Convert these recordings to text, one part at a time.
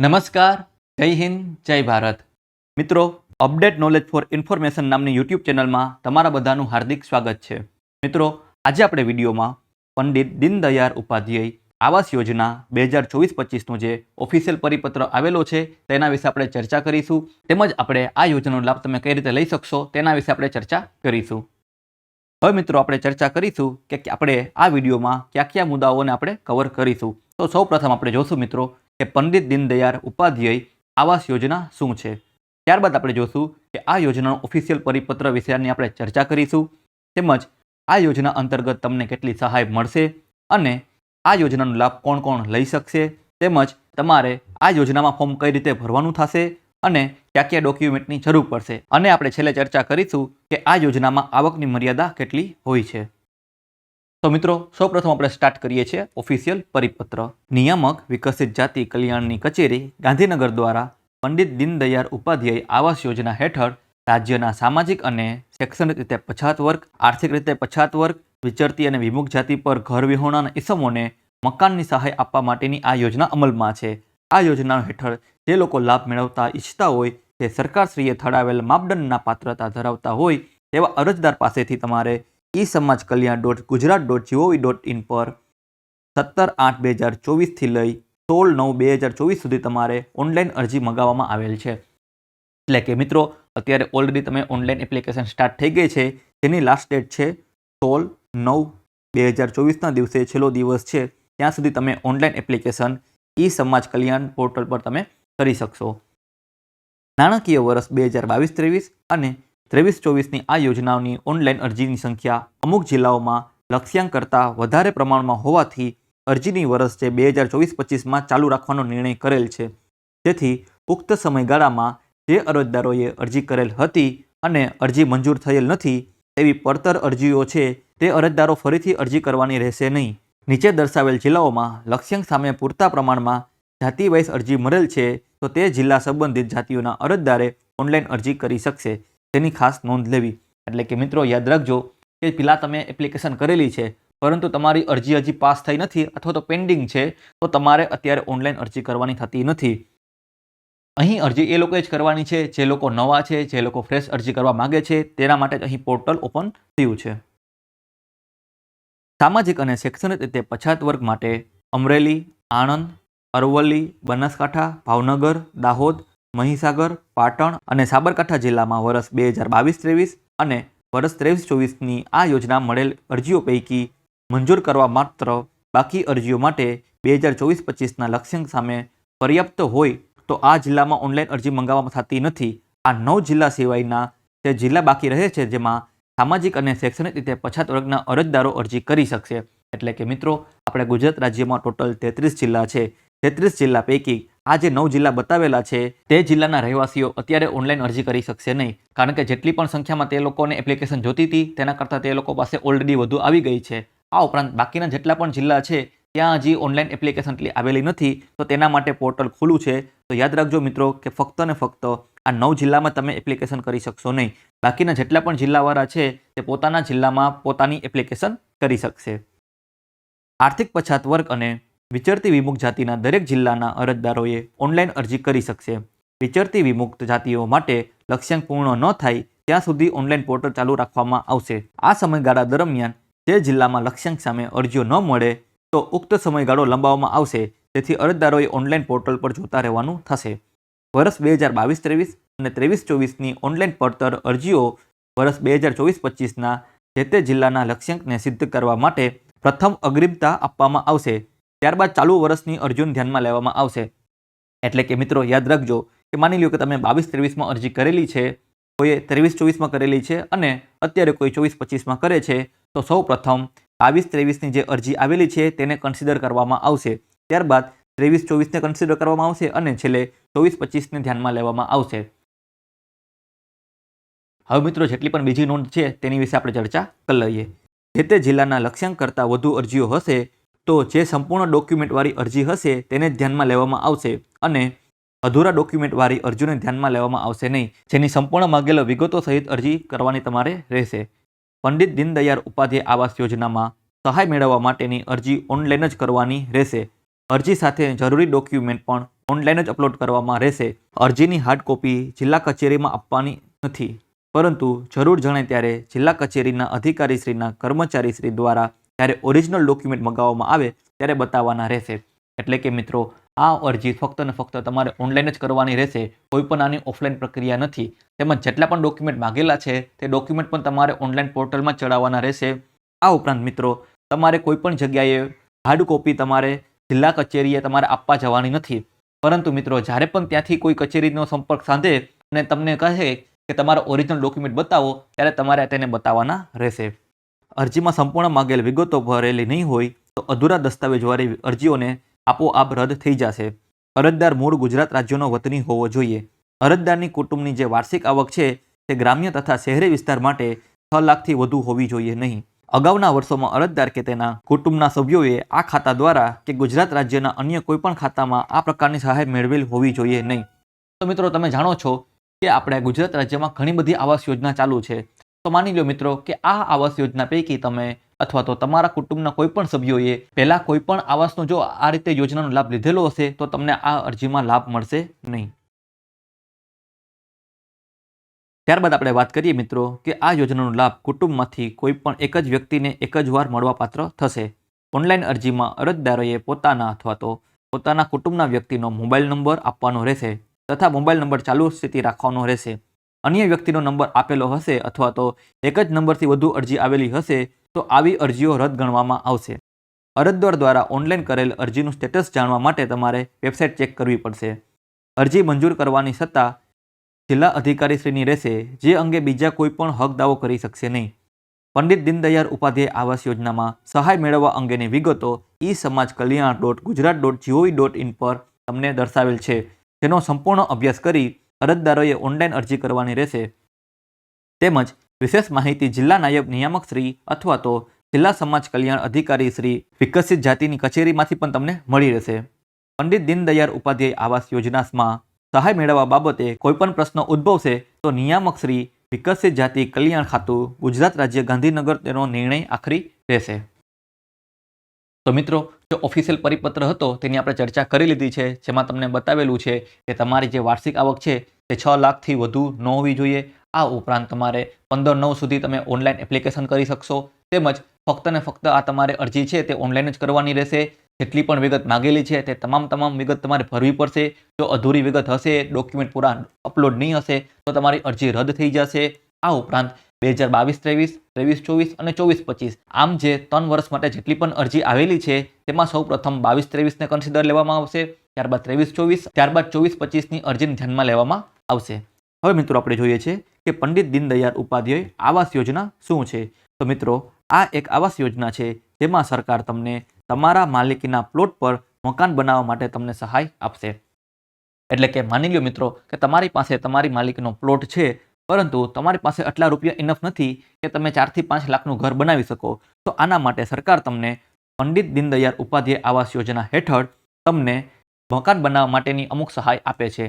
નમસ્કાર, જય હિન્દ, જય ભારત. મિત્રો, અપડેટ નોલેજ ફોર ઇન્ફોર્મેશન નામની યુટ્યુબ ચેનલમાં તમારા બધાનું હાર્દિક સ્વાગત છે. મિત્રો, આજે આપણે વિડીયોમાં પંડિત દીનદયાળ ઉપાધ્યાય આવાસ યોજના બે હજાર ચોવીસ પચીસનો જે ઓફિશિયલ પરિપત્ર આવેલો છે, તેના વિશે આપણે ચર્ચા કરીશું. તેમજ આપણે આ યોજનાનો લાભ તમે કઈ રીતે લઈ શકશો, તેના વિશે આપણે ચર્ચા કરીશું. હવે મિત્રો, આપણે ચર્ચા કરીશું કે આપણે આ વિડીયોમાં કયા કયા મુદ્દાઓને આપણે કવર કરીશું. તો સૌ પ્રથમ આપણે જોશું મિત્રો કે પંડિત દીનદયાળ ઉપાધ્યાય આવાસ યોજના શું છે? ત્યારબાદ આપણે જોશું કે આ યોજનાનો ઓફિશિયલ પરિપત્ર વિશેની આપણે ચર્ચા કરીશું. તેમજ આ યોજના અંતર્ગત તમને કેટલી સહાય મળશે અને આ યોજનાનો લાભ કોણ કોણ લઈ શકશે? તેમજ તમારે આ યોજનામાં ફોર્મ કઈ રીતે ભરવાનું થશે અને કયા કયા ડોક્યુમેન્ટની જરૂર પડશે? અને આપણે છેલ્લે ચર્ચા કરીશું કે આ યોજનામાં આવકની મર્યાદા કેટલી હોય છે? તો મિત્રો, સૌપ્રથમ આપણે સ્ટાર્ટ કરીએ છીએ ઓફિશિયલ પરિપત્ર. નિયામક વિકસિત જાતિ કલ્યાણની કચેરી ગાંધીનગર દ્વારા પંડિત દીનદયાળ ઉપાધ્યાય આવાસ યોજના હેઠળ રાજ્યના સામાજિક અને શૈક્ષણિક રીતે પછાત વર્ગ, આર્થિક રીતે પછાત વર્ગ, વિચરતી અને વિમુખ જાતિ પર ઘર વિહોણા ઇસમોને મકાનની સહાય આપવા માટેની આ યોજના અમલમાં છે. આ યોજના હેઠળ જે લોકો લાભ મેળવતા ઈચ્છતા હોય તે સરકારશ્રીએ થડાવેલ માપદંડના પાત્રતા ધરાવતા હોય, તેવા અરજદાર પાસેથી તમારે e Samaj Kalyan dot Gujarat dot GOV dot in પર સત્તર આઠ બે હજાર ચોવીસથી લઈ સોળ નવ બે હજાર ચોવીસ સુધી તમારે ઓનલાઈન અરજી મંગાવવામાં આવેલ છે. એટલે કે મિત્રો, અત્યારે ઓલરેડી તમે ઓનલાઈન એપ્લિકેશન સ્ટાર્ટ થઈ ગઈ છે. જેની લાસ્ટ ડેટ છે સોળ નવ બે હજાર ચોવીસના દિવસે છેલ્લો દિવસ છે. ત્યાં સુધી તમે ઓનલાઈન એપ્લિકેશન ઈ સમાજ કલ્યાણ પોર્ટલ પર તમે કરી શકશો. નાણાકીય વર્ષ બે હજાર બાવીસ ત્રેવીસ અને ત્રેવીસ ચોવીસની આ યોજનાઓની ઓનલાઈન અરજીની સંખ્યા અમુક જિલ્લાઓમાં લક્ષ્યાંક કરતાં વધારે પ્રમાણમાં હોવાથી અરજીની વર્ષ જે બે હજાર ચોવીસ પચીસમાં ચાલુ રાખવાનો નિર્ણય કરેલ છે. જેથી ઉક્ત સમયગાળામાં જે અરજદારોએ અરજી કરેલ હતી અને અરજી મંજૂર થયેલ નથી, તેવી પડતર અરજીઓ છે, તે અરજદારો ફરીથી અરજી કરવાની રહેશે નહીં. નીચે દર્શાવેલ જિલ્લાઓમાં લક્ષ્યાંક સામે પૂરતા પ્રમાણમાં જાતિવાઇઝ અરજી મળેલ છે, તો તે જિલ્લા સંબંધિત જાતિઓના અરજદારે ઓનલાઈન અરજી કરી શકશે. તેની ખાસ નોંધ લેવી. એટલે કે મિત્રો, યાદ રાખજો કે પેલા તમે એપ્લિકેશન કરેલી છે, પરંતુ તમારી અરજી હજી પાસ થઈ નથી અથવા તો પેન્ડિંગ છે, તો તમારે અત્યારે ઓનલાઈન અરજી કરવાની થતી નથી. અહીં અરજી એ લોકોએ જ કરવાની છે, જે લોકો નવા છે, જે લોકો ફ્રેશ અરજી કરવા માગે છે, તેના માટે જ અહીં પોર્ટલ ઓપન થયું છે. સામાજિક અને શૈક્ષણિક રીતે પછાત વર્ગ માટે અમરેલી, આણંદ, અરવલ્લી, બનાસકાંઠા, ભાવનગર, દાહોદ મહીસાગર, પાટણ અને સાબરકાંઠા જિલ્લામાં વર્ષ બે હજાર બાવીસ ત્રેવીસ અને વર્ષ ત્રેવીસ ચોવીસની આ યોજના મળેલ અરજીઓ પૈકી મંજૂર કરવા માત્ર બાકી અરજીઓ માટે બે હજાર ચોવીસ પચીસના લક્ષ્યાંક સામે પર્યાપ્ત હોય તો આ જિલ્લામાં ઓનલાઈન અરજી મંગાવવામાં થતી નથી. આ નવ જિલ્લા સિવાયના જે જિલ્લા બાકી રહે છે જેમાં સામાજિક અને શૈક્ષણિક રીતે પછાત વર્ગના અરજદારો અરજી કરી શકશે. એટલે કે મિત્રો, આપણે ગુજરાત રાજ્યમાં ટોટલ તેત્રીસ જિલ્લા છે. તેત્રીસ જિલ્લા પૈકી આ જે નવ જિલ્લા બતાવેલા છે, તે જિલ્લાના રહેવાસીઓ અત્યારે ઓનલાઈન અરજી કરી શકશે નહીં. કારણ કે જેટલી પણ સંખ્યામાં તે લોકોને એપ્લિકેશન જોતી હતી, તેના કરતાં તે લોકો પાસે ઓલરેડી વધુ આવી ગઈ છે. આ ઉપરાંત બાકીના જેટલા પણ જિલ્લા છે, ત્યાં હજી ઓનલાઈન એપ્લિકેશન એટલી આવેલી નથી, તો તેના માટે પોર્ટલ ખુલ્લું છે. તો યાદ રાખજો મિત્રો કે ફક્ત ને ફક્ત આ નવ જિલ્લામાં તમે એપ્લિકેશન કરી શકશો નહીં. બાકીના જેટલા પણ જિલ્લાવાળા છે, તે પોતાના જિલ્લામાં પોતાની એપ્લિકેશન કરી શકશે. આર્થિક પછાત વર્ગ અને વિચરતી વિમુખ જાતિના દરેક જિલ્લાના અરજદારોએ ઓનલાઈન અરજી કરી શકશે. વિચરતી વિમુક્ત જાતિઓ માટે લક્ષ્યાંક પૂર્ણ ન થાય ત્યાં સુધી ઓનલાઈન પોર્ટલ ચાલુ રાખવામાં આવશે. આ સમયગાળા દરમિયાન જે જિલ્લામાં લક્ષ્યાંક સામે અરજીઓ ન મળે, તો ઉક્ત સમયગાળો લંબાવવામાં આવશે. તેથી અરજદારોએ ઓનલાઈન પોર્ટલ પર જોતા રહેવાનું થશે. વર્ષ બે હજાર બાવીસ ત્રેવીસ અને ત્રેવીસ ચોવીસની ઓનલાઈન પડતર અરજીઓ વર્ષ બે હજાર ચોવીસ પચીસના જે તે જિલ્લાના લક્ષ્યાંકને સિદ્ધ કરવા માટે પ્રથમ અગ્રિમતા આપવામાં આવશે. ત્યારબાદ ચાલુ વર્ષની અર્જુન ધ્યાનમાં લેવામાં આવશે. એટલે કે મિત્રો, યાદ રાખજો કે માની લ્યો કે તમે બાવીસ ત્રેવીસમાં અરજી કરેલી છે, કોઈએ ત્રેવીસ ચોવીસમાં કરેલી છે અને અત્યારે કોઈ ચોવીસ પચીસમાં કરે છે, તો સૌ પ્રથમ બાવીસ ત્રેવીસની જે અરજી આવેલી છે તેને કન્સિડર કરવામાં આવશે. ત્યારબાદ ત્રેવીસ ચોવીસને કન્સિડર કરવામાં આવશે અને છેલ્લે ચોવીસ પચીસને ધ્યાનમાં લેવામાં આવશે. હવે મિત્રો, જેટલી પણ બીજી નોંધ છે તેની વિશે આપણે ચર્ચા કરી લઈએ. જે તે જિલ્લાના લક્ષ્યાંક કરતાં વધુ અરજીઓ હશે તો જે સંપૂર્ણ ડોક્યુમેન્ટવાળી અરજી હશે તેને જ ધ્યાનમાં લેવામાં આવશે અને અધૂરા ડોક્યુમેન્ટવાળી અરજીને ધ્યાનમાં લેવામાં આવશે નહીં, જેની સંપૂર્ણ માગેલ વિગતો સહિત અરજી કરવાની તમારે રહેશે. પંડિત દીનદયાળ ઉપાધ્યાય આવાસ યોજનામાં સહાય મેળવવા માટેની અરજી ઓનલાઈન જ કરવાની રહેશે. અરજી સાથે જરૂરી ડોક્યુમેન્ટ પણ ઓનલાઈન જ અપલોડ કરવામાં રહેશે. અરજીની હાર્ડ કોપી જિલ્લા કચેરીમાં આપવાની નથી. પરંતુ જરૂર જણાય ત્યારે જિલ્લા કચેરીના અધિકારીશ્રીના કર્મચારીશ્રી દ્વારા જ્યારે ઓરિજિનલ ડોક્યુમેન્ટ મંગાવવામાં આવે, ત્યારે બતાવવાના રહેશે. એટલે કે મિત્રો, આ અરજી ફક્ત ને ફક્ત તમારે ઓનલાઈન જ કરવાની રહેશે, કોઈ પણ આની ઓફલાઈન પ્રક્રિયા નથી. તેમજ જેટલા પણ ડોક્યુમેન્ટ માગેલા છે, તે ડોક્યુમેન્ટ પણ તમારે ઓનલાઈન પોર્ટલમાં ચડાવવાના રહેશે. આ ઉપરાંત મિત્રો, તમારે કોઈ પણ જગ્યાએ હાર્ડ કોપી તમારે જિલ્લા કચેરીએ તમારે આપવા જવાની નથી. પરંતુ મિત્રો, જ્યારે પણ ત્યાંથી કોઈ કચેરીનો સંપર્ક સાધે અને તમને કહે કે તમારા ઓરિજિનલ ડોક્યુમેન્ટ બતાવો, ત્યારે તમારે તેને બતાવવાના રહેશે. અરજીમાં સંપૂર્ણ માંગેલ વિગતો ભરેલી નહીં હોય તો અધૂરા દસ્તાવેજવાળી અરજીઓને આપોઆપ રદ થઈ જશે. અરજદાર મૂળ ગુજરાત રાજ્યનો વતની હોવો જોઈએ. અરજદારની કુટુંબની જે વાર્ષિક આવક છે તે ગ્રામ્ય તથા શહેરી વિસ્તાર માટે છ લાખથી વધુ હોવી જોઈએ નહીં. અગાઉના વર્ષોમાં અરજદાર કે તેના કુટુંબના સભ્યોએ આ ખાતા દ્વારા કે ગુજરાત રાજ્યના અન્ય કોઈપણ ખાતામાં આ પ્રકારની સહાય મેળવેલ હોવી જોઈએ નહીં. તો મિત્રો, તમે જાણો છો કે આપણે ગુજરાત રાજ્યમાં ઘણી બધી આવાસ યોજના ચાલુ છે. તો માની લો મિત્રો કે આ આવાસ યોજના પૈકી તમે અથવા તો તમારા કુટુંબના કોઈ પણ સભ્યોએ પહેલાં કોઈ પણ આવાસનો જો આ રીતે યોજનાનો લાભ લીધેલો હશે, તો તમને આ અરજીમાં લાભ મળશે નહીં. ત્યારબાદ આપણે વાત કરીએ મિત્રો કે આ યોજનાનો લાભ કુટુંબમાંથી કોઈ પણ એક જ વ્યક્તિને એક જ વાર મળવાપાત્ર થશે. ઓનલાઈન અરજીમાં અરજદારોએ પોતાના અથવા તો પોતાના કુટુંબના વ્યક્તિનો મોબાઈલ નંબર આપવાનો રહેશે તથા મોબાઈલ નંબર ચાલુ સ્થિતિ રાખવાનો રહેશે. અન્ય વ્યક્તિનો નંબર આપેલો હશે અથવા તો એક જ નંબરથી વધુ અરજી આવેલી હશે, તો આવી અરજીઓ રદ ગણવામાં આવશે. અરજદાર દ્વારા ઓનલાઈન કરેલ અરજીનું સ્ટેટસ જાણવા માટે તમારે વેબસાઇટ ચેક કરવી પડશે. અરજી મંજૂર કરવાની સત્તા જિલ્લા અધિકારીશ્રીની રહેશે, જે અંગે બીજા કોઈ પણ હક દાવો કરી શકશે નહીં. પંડિત દીનદયાળ ઉપાધ્યાય આવાસ યોજનામાં સહાય મેળવવા અંગેની વિગતો e Samaj Kalyan dot Gujarat dot GOV dot in પર તમને દર્શાવેલ છે. જેનો સંપૂર્ણ અભ્યાસ કરી અરજદારોએ ઓનલાઈન અરજી કરવાની રહેશે. તેમજ વિશેષ માહિતી જિલ્લા નાયબ નિયામક શ્રી અથવા તો જિલ્લા સમાજ કલ્યાણ અધિકારી શ્રી વિકસિત જાતિની કચેરીમાંથી પણ તમને મળી રહેશે. પંડિત દીનદયાળ ઉપાધ્યાય આવાસ યોજનામાં સહાય મેળવવા બાબતે કોઈપણ પ્રશ્ન ઉદ્ભવશે તો નિયામક શ્રી વિકસિત જાતિ કલ્યાણ ખાતું ગુજરાત રાજ્ય ગાંધીનગર તેનો નિર્ણય આખરી રહેશે તો મિત્રો, જો ઓફિશિયલ પરિપત્ર હતો, તેની આપણે ચર્ચા કરી લીધી છે, જેમાં તમને બતાવેલું છે કે તમારી જે વાર્ષિક આવક છે, તે છ લાખથી વધુ ન હોવી જોઈએ. આ ઉપરાંત તમારે પંદર નવ સુધી તમે ઓનલાઈન એપ્લિકેશન કરી શકશો. તેમજ ફક્ત ને ફક્ત આ તમારે અરજી છે, તે ઓનલાઈન જ કરવાની રહેશે. જેટલી પણ વિગત માગેલી છે, તે તમામ તમામ વિગત તમારે ભરવી પડશે. જો અધૂરી વિગત હશે ડોક્યુમેન્ટ પૂરા અપલોડ નહીં હશે, તો તમારી અરજી રદ થઈ જશે. આ ઉપરાંત બે હજાર બાવીસ, ત્રેવીસ ત્રેવીસ, ચોવીસ અને ચોવીસ પચીસ. આમ જે ત્રણ વર્ષ માટે જેટલી પણ અરજી આવેલી છે, તેમાં સૌ પ્રથમ બાવીસ, ત્રેવીસને કન્સિડર લેવામાં આવશે, ત્યારબાદ ત્રેવીસ, ચોવીસ, ત્યારબાદ ચોવીસ, પચીસની અરજીને ધ્યાનમાં લેવામાં આવશે. હવે મિત્રો આપણે જોઈએ છે કે પંડિત દીનદયાળ ઉપાધ્યાય આવાસ યોજના શું છે? તો મિત્રો, આ એક આવાસ યોજના છે, જેમાં સરકાર તમને તમારા માલિકીના પ્લોટ પર મકાન બનાવવા માટે તમને સહાય આપશે. એટલે કે માની લો મિત્રો કે તમારી પાસે તમારી માલિકીનો પ્લોટ છે પરંતુ તમારી પાસે આટલા રૂપિયા ઇનફ નથી કે તમે ચારથી પાંચ લાખનું ઘર બનાવી શકો. તો આના માટે સરકાર તમને પંડિત દીનદયાળ ઉપાધ્યાય આવાસ યોજના હેઠળ તમને મકાન બનાવવા માટેની અમુક સહાય આપે છે.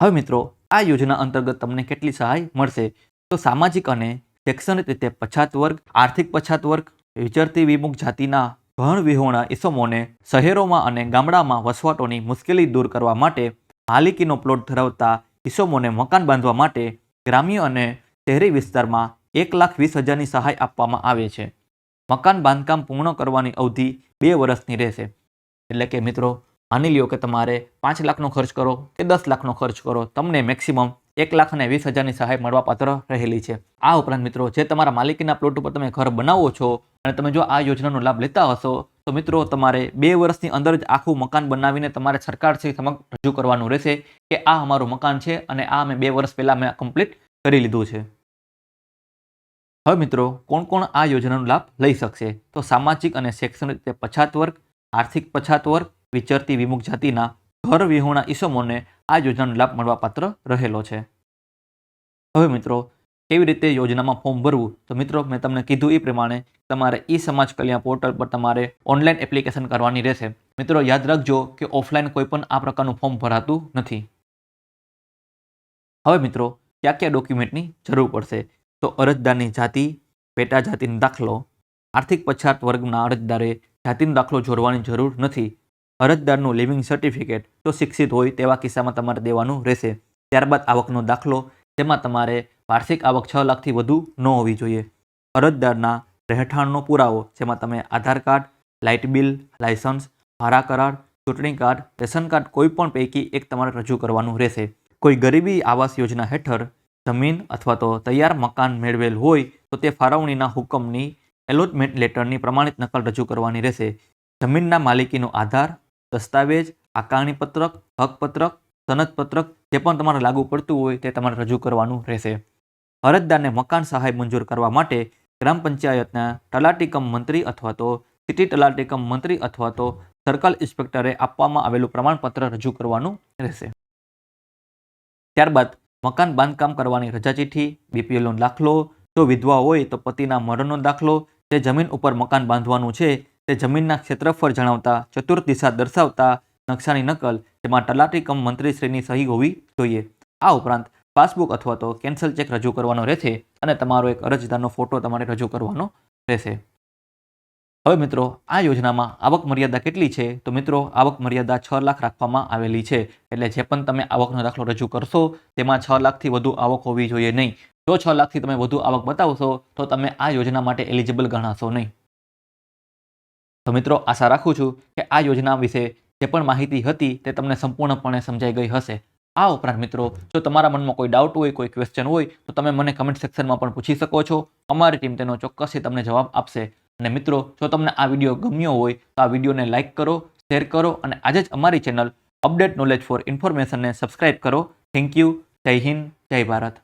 હવે મિત્રો, આ યોજના અંતર્ગત તમને કેટલી સહાય મળશે? તો સામાજિક અને શૈક્ષણિક રીતે પછાત વર્ગ, આર્થિક પછાત વર્ગ વિચરતી વિમુખ જાતિના ઘણ વિહોણા ઇસમોને શહેરોમાં અને ગામડામાં વસવાટોની મુશ્કેલી દૂર કરવા માટે માલિકીનો પ્લોટ ધરાવતા ઇસમોને મકાન બાંધવા માટે ગ્રામ્ય અને શહેરી વિસ્તારમાં એક લાખ વીસ હજારની સહાય આપવામાં આવે છે. મકાન બાંધકામ પૂર્ણ કરવાની અવધિ બે વર્ષની રહેશે. એટલે કે મિત્રો, માની લ્યો કે તમારે પાંચ લાખનો ખર્ચ કરો કે દસ લાખનો ખર્ચ કરો, તમને મેક્સિમમ એક લાખ અને વીસ હજારની સહાય મળવાપાત્ર રહેલી છે. આ ઉપરાંત મિત્રો, જે તમારા માલિકીના પ્લોટ ઉપર તમે ઘર બનાવો છો અને તમે જો આ યોજનાનો લાભ લેતા હશો, તો મિત્રો તમારે બે વર્ષની અંદર જ આખું મકાન બનાવીને તમારે સરકારશ્રી સમક્ષ રજૂ કરવાનું રહેશે કે આ અમારું મકાન છે અને આ મેં બે વર્ષ પહેલાં મેં કમ્પ્લીટ કરી લીધું છે. હવે મિત્રો, કોણ કોણ આ યોજનાનો લાભ લઈ શકશે? તો સામાજિક અને શૈક્ષણિક રીતે પછાત વર્ગ, આર્થિક પછાત વર્ગ, વિચરતી વિમુખ જાતિના ઘર વિહોણા ઈસમોને આ યોજનાનો લાભ મળવાપાત્ર રહેલો છે. હવે મિત્રો કેવી રીતે યોજનામાં ફોર્મ ભરવું? તો મિત્રો, મેં તમને કીધું એ પ્રમાણે તમારે ઈ સમાજ કલ્યાણ પોર્ટલ પર તમારે ઓનલાઈન એપ્લિકેશન કરવાની રહેશે. મિત્રો, યાદ રાખજો કે ઓફલાઈન કોઈ પણ આ પ્રકારનું ફોર્મ ભરાતું નથી. હવે મિત્રો, કયા કયા ડોક્યુમેન્ટની જરૂર પડશે? તો અરજદારની જાતિ, પેટા જાતિનો દાખલો, આર્થિક પછાત વર્ગના અરજદારે જાતિનો દાખલો જોડવાની જરૂર નથી. અરજદારનું લિવિંગ સર્ટિફિકેટ જો શિક્ષિત હોય તેવા કિસ્સામાં તમારે દેવાનું રહેશે. ત્યારબાદ આવકનો દાખલો, જેમાં તમારે વાર્ષિક આવક છ લાખથી વધુ ન હોવી જોઈએ. અરજદારના રહેઠાણનો પુરાવો, જેમાં તમે Aadhaar card, light bill licence ભાડા કરાર, ચૂંટણી કાર્ડ, રેશન કાર્ડ કોઈપણ પૈકી એક તમારે રજૂ કરવાનું રહેશે. કોઈ ગરીબી આવાસ યોજના હેઠળ જમીન અથવા તો તૈયાર મકાન મેળવેલ હોય, તો તે ફાળવણીના હુકમની એલોટમેન્ટ લેટરની પ્રમાણિત નકલ રજૂ કરવાની રહેશે. જમીનના માલિકીનો આધાર, દસ્તાવેજ આકારણી પત્રક હકપત્રક, સનદપત્રક જે પણ તમારે લાગુ પડતું હોય તે તમારે રજૂ કરવાનું રહેશે. અરજદારને મકાન સહાય મંજૂર કરવા માટે ગ્રામ પંચાયતના તલાટી કમ મંત્રી અથવા તો સિટી તલાટીકમ મંત્રી અથવા તો સર્કલ ઇન્સ્પેક્ટરે આપવામાં આવેલું પ્રમાણપત્ર રજૂ કરવાનું રહેશે. ત્યારબાદ મકાન બાંધકામ કરવાની રજા ચિઠ્ઠી બીપીએલનો દાખલો, જો વિધવા હોય તો પતિના મરણનો દાખલો, જે જમીન ઉપર મકાન બાંધવાનું છે તે જમીનના ક્ષેત્રફળ જણાવતા ચતુર્થ દિશા દર્શાવતા, નકશાની નકલ જેમાં તલાટી કમ મંત્રીશ્રીની સહી હોવી જોઈએ. આ ઉપરાંત પાસબુક અથવા તો કેન્સલ ચેક રજૂ કરવાનો રહેશે અને તમારો એક અરજદારનો ફોટો તમારે રજૂ કરવાનો રહેશે. હવે મિત્રો, આ યોજનામાં આવક મર્યાદા કેટલી છે? તો મિત્રો, આવક મર્યાદા છ લાખ રાખવામાં આવેલી છે. એટલે જે પણ તમે આવકનો દાખલો રજૂ કરશો, તેમાં છ લાખથી વધુ આવક હોવી જોઈએ નહીં. જો છ લાખથી તમે વધુ આવક બતાવશો, તો તમે આ યોજના માટે એલિજિબલ ગણાશો નહીં. તો મિત્રો, આશા રાખું છું કે આ યોજના વિશે જે પણ માહિતી હતી તે તમને સંપૂર્ણપણે સમજાઈ ગઈ હશે. આ ઉપરાંત મિત્રો, જો તમારા મનમાં કોઈ ડાઉટ હોય, કોઈ ક્વેશ્ચન હોય, તો તમે મને કમેન્ટ સેક્શનમાં પણ પૂછી શકો છો. અમારી ટીમ તેનો ચોક્કસથી તમને જવાબ આપશે. અને મિત્રો, જો તમને આ વીડિયો ગમ્યો હોય, તો આ વિડીયોને લાઇક કરો શેર કરો, અને આજે જ અમારી ચેનલ અપડેટ નોલેજ ફોર ઇન્ફોર્મેશનને સબસ્ક્રાઇબ કરો. થેન્ક યુ જય હિન્દ, જય ભારત.